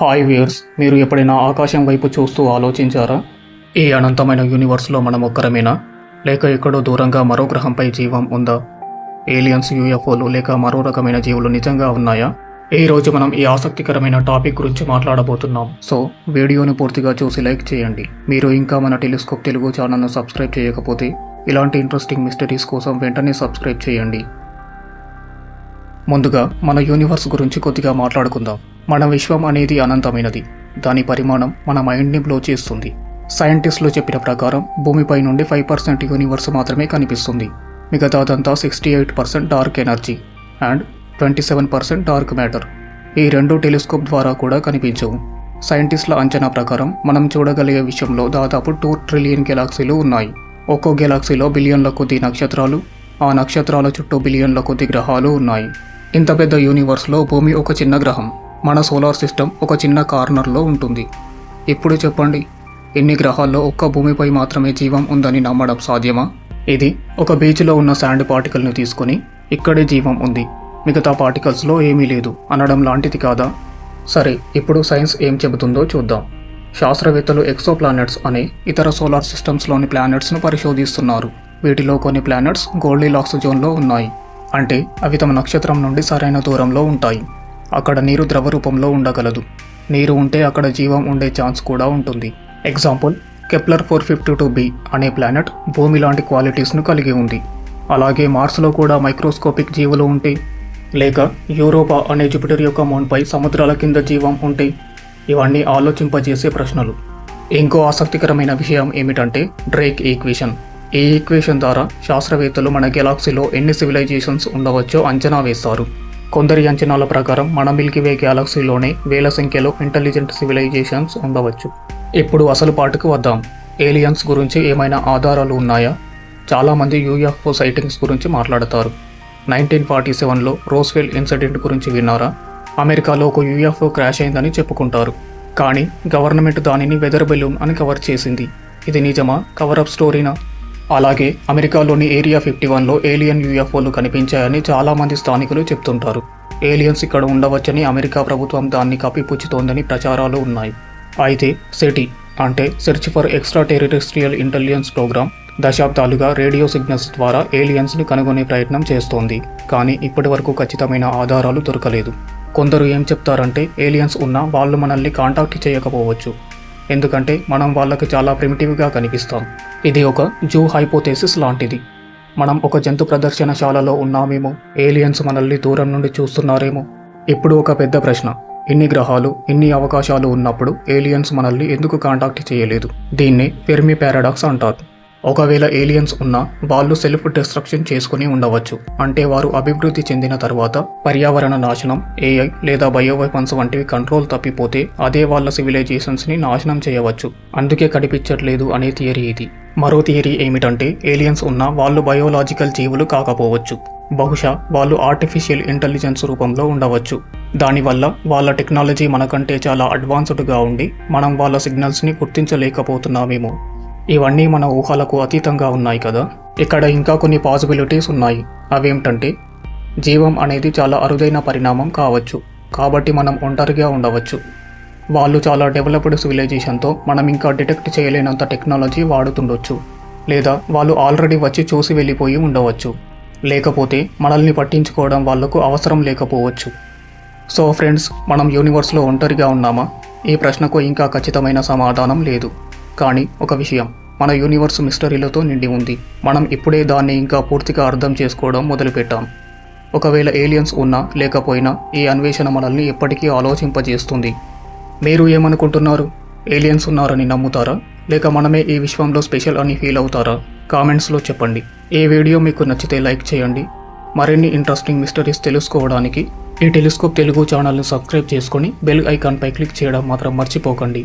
Hi viewers మీరు ఎప్పుడైనా ఆకాశం వైపు చూస్తూ ఆలోచించారా? ఈ అనంతమైన యూనివర్స్లో మనం ఒక్కరమేనా? లేక ఎక్కడో దూరంగా మరో గ్రహంపై జీవం ఉందా? ఏలియన్స్ యూఎఫ్ఓలు లేక మరో రకమైన జీవులు నిజంగా ఉన్నాయా? ఈ రోజు మనం ఈ ఆసక్తికరమైన టాపిక్ గురించి మాట్లాడబోతున్నాం. సో వీడియోని పూర్తిగా చూసి లైక్ చేయండి. మీరు ఇంకా మన టెలిస్కోప్ తెలుగు ఛానల్ను సబ్స్క్రైబ్ చేయకపోతే ఇలాంటి ఇంట్రెస్టింగ్ మిస్టరీస్ కోసం వెంటనే సబ్స్క్రైబ్ చేయండి. ముందుగా మన యూనివర్స్ గురించి కొద్దిగా మాట్లాడుకుందాం. మన విశ్వం అనేది అనంతమైనది. దాని పరిమాణం మన మైండ్ని బ్లో చేస్తుంది. సైంటిస్టులు చెప్పిన ప్రకారం భూమిపై నుండి ఫైవ్ పర్సెంట్ యూనివర్స్ మాత్రమే కనిపిస్తుంది. మిగతాదంతా sixty eight percent dark energy and twenty seven percent dark matter. ఈ రెండు టెలిస్కోప్ ద్వారా కూడా కనిపించవు. సైంటిస్టుల అంచనా ప్రకారం మనం చూడగలిగే విషయంలో దాదాపు టూ ట్రిలియన్ గెలాక్సీలు ఉన్నాయి. ఒక్కో గెలాక్సీలో బిలియన్ల కొద్ది నక్షత్రాలు ఆ నక్షత్రాల చుట్టూ బిలియన్ల కొద్ది గ్రహాలు ఉన్నాయి. ఇంత పెద్ద యూనివర్స్లో భూమి ఒక చిన్న గ్రహం. మన సోలార్ సిస్టమ్ ఒక చిన్న కార్నర్లో ఉంటుంది. ఇప్పుడు చెప్పండి ఎన్ని గ్రహాల్లో ఒక్క భూమిపై మాత్రమే జీవం ఉందని నమ్మడం సాధ్యమా? ఇది ఒక బీచ్లో ఉన్న శాండ్ పార్టికల్ని తీసుకొని ఇక్కడే జీవం ఉంది. మిగతా పార్టికల్స్లో ఏమీ లేదు అనడం లాంటిది కాదా? సరే ఇప్పుడు సైన్స్ ఏం చెబుతుందో చూద్దాం. శాస్త్రవేత్తలు ఎక్సో ప్లానెట్స్ అనే ఇతర సోలార్ సిస్టమ్స్లోని ప్లానెట్స్ను పరిశోధిస్తున్నారు. వీటిలో కొన్ని ప్లానెట్స్ గోల్డీ లాక్స్ జోన్లో ఉన్నాయి. అంటే అవి తమ నక్షత్రం నుండి సరైన దూరంలో ఉంటాయి. అక్కడ నీరు ద్రవ రూపంలో ఉండగలదు. నీరు ఉంటే అక్కడ జీవం ఉండే ఛాన్స్ కూడా ఉంటుంది. Example Kepler four fifty two b అనే ప్లానెట్ భూమి లాంటి క్వాలిటీస్ను కలిగి ఉంది. అలాగే మార్స్లో కూడా మైక్రోస్కోపిక్ జీవులు ఉంటే లేక యూరోపా అనే జుపిటర్ యొక్క మౌన్పై సముద్రాల కింద జీవం ఉంటే ఇవన్నీ ఆలోచింపజేసే ప్రశ్నలు. ఇంకో ఆసక్తికరమైన విషయం ఏమిటంటే డ్రేక్ ఈక్వేషన్ ఈ ఈక్వేషన్ ద్వారా శాస్త్రవేత్తలు మన గెలాక్సీలో ఎన్ని సివిలైజేషన్స్ ఉండవచ్చో అంచనా వేస్తారు. కొందరి అంచనాల ప్రకారం మన మిల్కీవే గ్యాలక్సీలోనే వేల సంఖ్యలో ఇంటెలిజెంట్ సివిలైజేషన్స్ ఉండవచ్చు. ఇప్పుడు అసలు పాటుకు వద్దాం. ఏలియన్స్ గురించి ఏమైనా ఆధారాలు ఉన్నాయా? చాలామంది యూఎఫ్ఓ సైటింగ్స్ గురించి మాట్లాడతారు. నైన్టీన్ ఫార్టీ సెవెన్లో రోస్వెల్ ఇన్సిడెంట్ గురించి విన్నారా? అమెరికాలో ఒక యూఎఫ్ఓ క్రాష్ అయిందని చెప్పుకుంటారు. కానీ గవర్నమెంట్ దానిని వెదర్ బెలూన్ అని కవర్ చేసింది. ఇది నిజమా? కవరప్ స్టోరీనా? అలాగే అమెరికాలోని ఏరియా ఫిఫ్టీ వన్లో ఏలియన్ యూఎఫ్ఓలు కనిపించాయని చాలామంది స్థానికులు చెప్తుంటారు. ఏలియన్స్ ఇక్కడ ఉండవచ్చని అమెరికా ప్రభుత్వం దాన్ని కప్పిపుచ్చుతోందని ప్రచారాలు ఉన్నాయి. అయితే సెటి అంటే search for extraterrestrial intelligence program దశాబ్దాలుగా రేడియో సిగ్నల్స్ ద్వారా ఏలియన్స్ని కనుగొనే ప్రయత్నం చేస్తోంది. కానీ ఇప్పటి వరకు ఖచ్చితమైన ఆధారాలు దొరకలేదు. కొందరు ఏం చెప్తారంటే ఏలియన్స్ ఉన్నా వాళ్ళు మనల్ని కాంటాక్ట్ చేయకపోవచ్చు. ఎందుకంటే మనం వాళ్ళకి చాలా ప్రిమిటివ్గా కనిపిస్తాం. ఇది ఒక జూ హైపోథెసిస్ లాంటిది. మనం ఒక జంతు ప్రదర్శనశాలలో ఉన్నామేమో ఏలియన్స్ మనల్ని దూరం నుండి చూస్తున్నారేమో. ఇప్పుడు ఒక పెద్ద ప్రశ్న. ఇన్ని గ్రహాలు ఇన్ని అవకాశాలు ఉన్నప్పుడు ఏలియన్స్ మనల్ని ఎందుకు కాంటాక్ట్ చేయలేదు? దీన్ని ఫెర్మి పారాడాక్స్ అంటారు. ఒకవేళ ఏలియన్స్ ఉన్నా వాళ్ళు సెల్ఫ్ డిస్ట్రక్షన్ చేసుకుని ఉండవచ్చు. అంటే వారు అభివృద్ధి చెందిన తర్వాత పర్యావరణ నాశనం ఏఐ లేదా బయోవెపన్స్ వంటివి కంట్రోల్ తప్పిపోతే అదే వాళ్ళ సివిలైజేషన్స్ని నాశనం చేయవచ్చు. అందుకే కనిపించట్లేదు అనే థియరీ ఇది. మరో థియరీ ఏమిటంటే ఏలియన్స్ ఉన్న వాళ్ళు బయోలాజికల్ జీవులు కాకపోవచ్చు. బహుశా వాళ్ళు ఆర్టిఫిషియల్ ఇంటెలిజెన్స్ రూపంలో ఉండవచ్చు. దానివల్ల వాళ్ళ టెక్నాలజీ మనకంటే చాలా అడ్వాన్స్డ్గా ఉండి మనం వాళ్ళ సిగ్నల్స్ని గుర్తించలేకపోతున్నామేమో. ఇవన్నీ మన ఊహలకు అతీతంగా ఉన్నాయి కదా. ఇక్కడ ఇంకా కొన్ని పాసిబిలిటీస్ ఉన్నాయి. అవేమిటంటే జీవం అనేది చాలా అరుదైన పరిణామం కావచ్చు. కాబట్టి మనం ఒంటరిగా ఉండవచ్చు. వాళ్ళు చాలా డెవలప్డ్ సివిలైజేషన్తో మనం ఇంకా డిటెక్ట్ చేయలేనంత టెక్నాలజీ వాడుతుండొచ్చు. లేదా వాళ్ళు ఆల్రెడీ వచ్చి చూసి వెళ్ళిపోయి ఉండవచ్చు. లేకపోతే మనల్ని పట్టించుకోవడం వాళ్ళకు అవసరం లేకపోవచ్చు. సో ఫ్రెండ్స్ మనం యూనివర్స్లో ఒంటరిగా ఉన్నామా? ఈ ప్రశ్నకు ఇంకా ఖచ్చితమైన సమాధానం లేదు. కానీ ఒక విషయం మన యూనివర్స్ మిస్టరీలతో నిండి ఉంది. మనం ఇప్పుడే దాన్ని ఇంకా పూర్తిగా అర్థం చేసుకోవడం మొదలుపెట్టాం. ఒకవేళ ఏలియన్స్ ఉన్నా లేకపోయినా ఈ అన్వేషణ మనల్ని ఎప్పటికీ ఆలోచింపజేస్తుంది. మీరు ఏమనుకుంటున్నారు? ఏలియన్స్ ఉన్నారని నమ్ముతారా? లేక మనమే ఈ విశ్వంలో స్పెషల్ అని ఫీల్ అవుతారా? కామెంట్స్లో చెప్పండి. ఈ వీడియో మీకు నచ్చితే లైక్ చేయండి. మరిన్ని ఇంట్రెస్టింగ్ మిస్టరీస్ తెలుసుకోవడానికి ఈ టెలిస్కోప్ తెలుగు ఛానల్ని సబ్స్క్రైబ్ చేసుకొని బెల్ ఐకాన్పై క్లిక్ చేయడం మాత్రం మర్చిపోకండి.